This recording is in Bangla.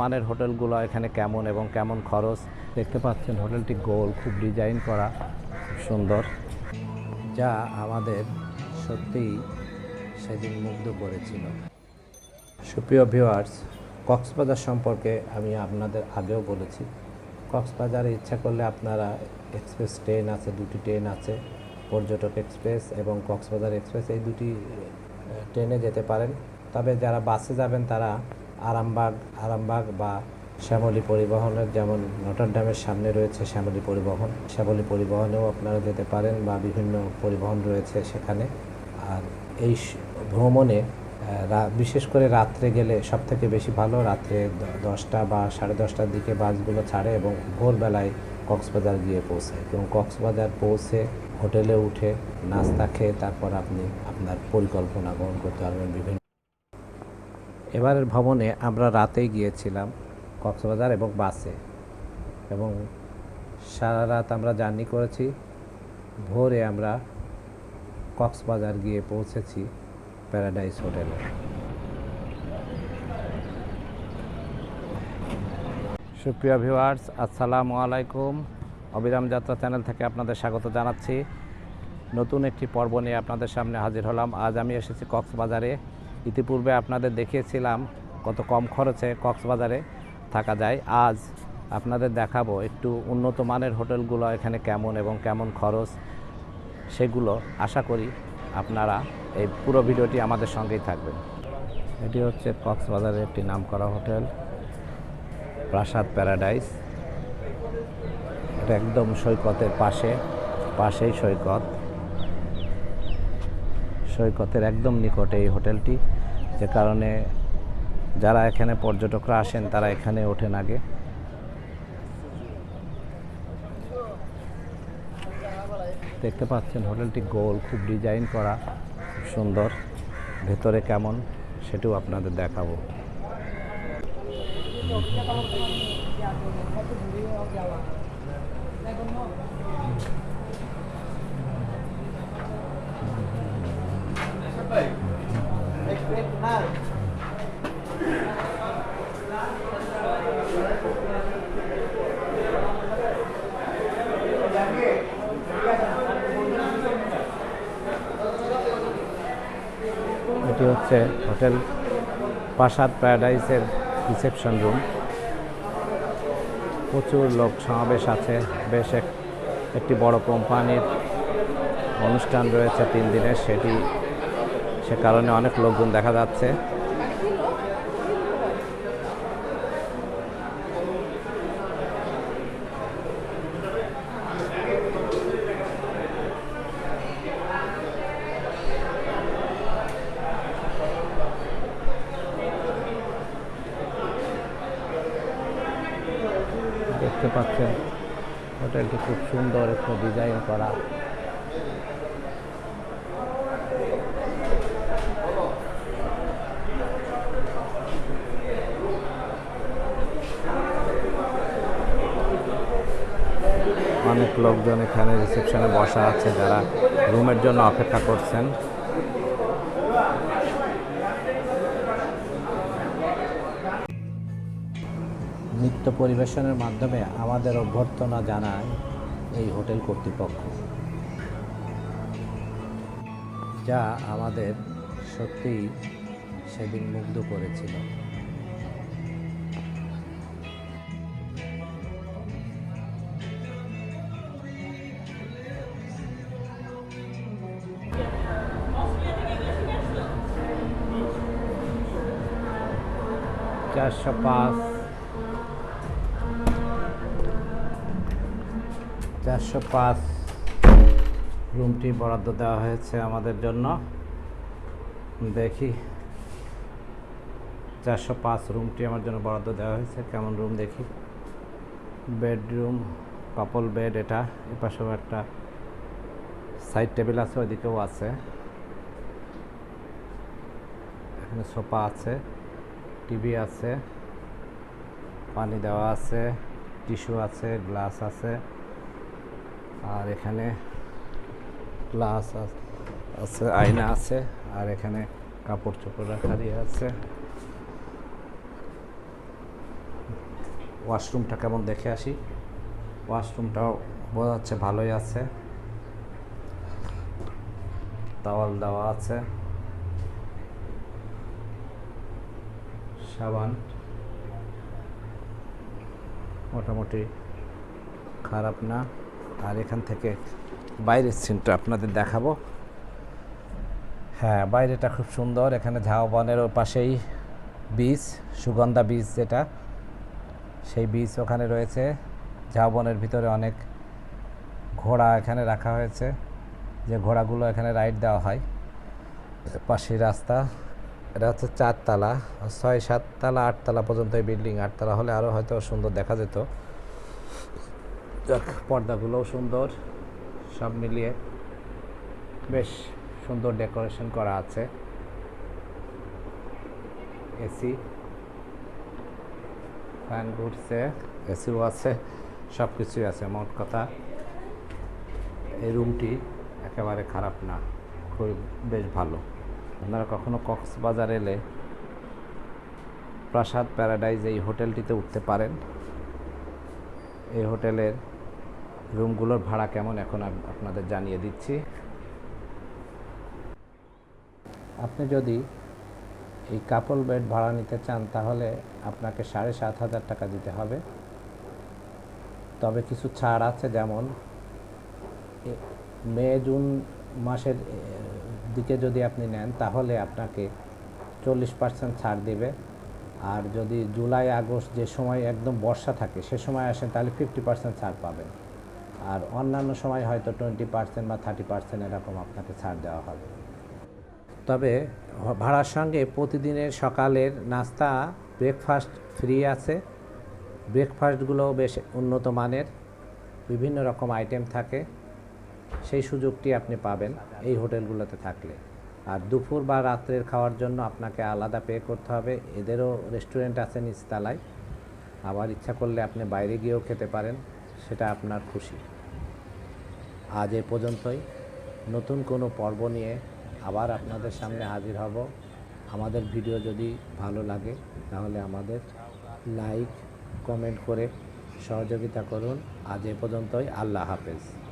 মানের হোটেলগুলো এখানে কেমন এবং কেমন খরচ? দেখতে পাচ্ছেন হোটেলটি গোল, খুব ডিজাইন করা সুন্দর। যা আমাদের সত্যিই সেদিন মুগ্ধ করেছিল। সুপ্রিয় ভিউয়ার্স, কক্সবাজার সম্পর্কে আমি আপনাদের আগেও বলেছি। কক্সবাজারে ইচ্ছা করলে আপনারা এক্সপ্রেস ট্রেন আছে, দুটি ট্রেন আছে, পর্যটক এক্সপ্রেস এবং কক্সবাজার এক্সপ্রেস, এই দুটি ট্রেনে যেতে পারেন। তবে যারা বাসে যাবেন তারা আরামবাগ আরামবাগ বা শ্যামলী পরিবহনের যেমন নটরডামের সামনে রয়েছে শ্যামলী পরিবহন। শ্যামলী পরিবহনেও আপনারা যেতে পারেন বা বিভিন্ন পরিবহন রয়েছে সেখানে। আর এই ভ্রমণে বিশেষ করে রাত্রে গেলে সব থেকে বেশি ভালো রাত্রে দশটা বা সাড়ে দশটার দিকে বাসগুলো ছাড়ে এবং ভোরবেলায় কক্সবাজার গিয়ে পৌঁছে এবং কক্সবাজার পৌঁছে হোটেলে উঠে নাস্তা খেয়ে তারপর আপনি আপনার পরিকল্পনা গ্রহণ করতে পারবেন বিভিন্ন এবারের ভ্রমণে আমরা রাতেই গিয়েছিলাম কক্সবাজার এবং বাসে। এবং সারা রাত আমরা জার্নি করেছি, ভোরে আমরা কক্সবাজার গিয়ে পৌঁছেছি প্যারাডাইস হোটেলে। সুপ্রিয় ভিউয়ার্স, আসসালামু আলাইকুম। অবিরাম যাত্রা চ্যানেল থেকে আপনাদের স্বাগত জানাচ্ছি। নতুন একটি পর্ব নিয়ে আপনাদের সামনে হাজির হলাম। আজ আমি এসেছি কক্সবাজারে। ইতিপূর্বে আপনাদের দেখিয়েছিলাম কত কম খরচে কক্সবাজারে থাকা যায়। আজ আপনাদের দেখাবো একটু উন্নত মানের হোটেলগুলো এখানে কেমন এবং কেমন খরচ সেগুলো। আশা করি আপনারা এই পুরো ভিডিওটি আমাদের সঙ্গেই থাকবেন। এটি হচ্ছে কক্সবাজারের একটি নামকরা হোটেল, প্রাসাদ প্যারাডাইস। এটা একদম সৈকতের পাশে, পাশেই সৈকত। সৈকতের একদম নিকটে এই হোটেলটি, যে কারণে যারা এখানে পর্যটকরা আসেন তারা এখানে ওঠেন আগে। দেখতে পাচ্ছেন হোটেলটি গোল, খুব ডিজাইন করা সুন্দর, ভেতরে কেমন সেটাও আপনাদের দেখাবো। এটি হচ্ছে হোটেল প্রাসাদ প্যারাডাইসের রিসেপশন রুম। প্রচুর লোক সমাবেশ আছে, বেশ এক, একটি বড় কোম্পানির অনুষ্ঠান রয়েছে তিন দিনের, সেটি, সে কারণে অনেক লোকজন দেখা যাচ্ছে দেখতে পাচ্ছেন। হোটেলটি খুব সুন্দর একটু ডিজাইন করা। অনেক লোকজন এখানে রিসেপশনে বসা আছে, যারা রুমের জন্য অপেক্ষা করছেন। নৃত্য পরিবেশনের মাধ্যমে আমাদের অভ্যর্থনা জানায় এই হোটেল কর্তৃপক্ষ, যা আমাদের সত্যিই সেদিন মুগ্ধ করেছিল। চারশো পাঁচ চারশো পাঁচ রুমটি বরাদ্দ দেওয়া হয়েছে আমাদের জন্য। দেখি, চারশো পাঁচ রুমটি আমার জন্য বরাদ্দ দেওয়া হয়েছে। কেমন রুম দেখি? বেডরুম, কাপল বেড, এটা এপাশেও একটা সাইড টেবিল আছে, ওইদিকেও আছে। এখানে সোফা আছে, টিভি আছে, পানি দেওয়া আছে, টিস্যু আছে, গ্লাস আছে। আর এখানে গ্লাস আছে, আয়না আছে, আর এখানে কাপড় চোপড় রাখা দিয়ে আছে। ওয়াশরুমটা কেমন দেখে আসি? ওয়াশরুমটাও বোঝা যাচ্ছে ভালোই আছে। তাওয়াল দেওয়া আছে। সাবান। মোটামুটি খারাপ না। আর এখান থেকে বাইরের সিনটা আপনাদের দেখাবো। হ্যাঁ বাইরেটা খুব সুন্দর। এখানে ঝাউবনেরও পাশেই বীজ সুগন্ধা বীজ যেটা, সেই বীজ ওখানে রয়েছে। ঝাউবনের ভিতরে অনেক ঘোড়া এখানে রাখা হয়েছে। যে ঘোড়াগুলো এখানে রাইড দেওয়া হয়। পাশেই রাস্তা, এটা হচ্ছে চারতলা। ছয়, সাততলা, আটতলা পর্যন্ত এই বিল্ডিং আটতলা হলে আরও হয়তো সুন্দর দেখা যেত। পর্দাগুলোও সুন্দর, সব মিলিয়ে বেশ সুন্দর ডেকোরেশন করা আছে। এসি, ফ্যান ঘুরছে, এসিও আছে সব কিছুই আছে, মোট কথা। এই রুমটি একেবারে খারাপ না খুব বেশ ভালো। আপনারা কখনো কক্সবাজার এলে প্রাসাদ প্যারাডাইজ এই হোটেলটিতে উঠতে পারেন। এই হোটেলের রুমগুলোর ভাড়া কেমন এখন আপনাদের জানিয়ে দিচ্ছি। আপনি যদি এই কাপল বেড ভাড়া নিতে চান, তাহলে আপনাকে সাড়ে সাত হাজার টাকা দিতে হবে। তবে কিছু ছাড় আছে, যেমন মে, জুন মাসের দিকে যদি আপনি নেন, তাহলে আপনাকে চল্লিশ পার্সেন্ট ছাড় দেবে। আর যদি জুলাই, আগস্ট যে সময় একদম বর্ষা থাকে, সে সময় আসেন, তাহলে ফিফটি পার্সেন্ট ছাড় পাবেন। আর অন্যান্য সময় হয়তো টোয়েন্টি পার্সেন্ট বা থার্টি পার্সেন্ট এরকম আপনাকে ছাড় দেওয়া হবে। তবে ভাড়ার সঙ্গে প্রতিদিনের সকালের নাস্তা ব্রেকফাস্ট ফ্রি আছে। ব্রেকফাস্টগুলোও বেশ উন্নত মানের, বিভিন্ন রকম আইটেম থাকে। সেই সুযোগটি আপনি পাবেন এই হোটেলগুলোতে থাকলে। আর দুপুর বা রাত্রের খাওয়ার জন্য আপনাকে আলাদা পে করতে হবে। এদেরও রেস্টুরেন্ট আছে নিচতলায়। আবার ইচ্ছা করলে আপনি বাইরে গিয়েও খেতে পারেন। সেটা আপনার খুশি। আজ এ পর্যন্তই। নতুন কোনো পর্ব নিয়ে আবার আপনাদের সামনে হাজির হব। আমাদের ভিডিও যদি ভালো লাগে, তাহলে আমাদের লাইক, কমেন্ট করে সহযোগিতা করুন। আজ এ পর্যন্তই। আল্লাহ হাফেজ।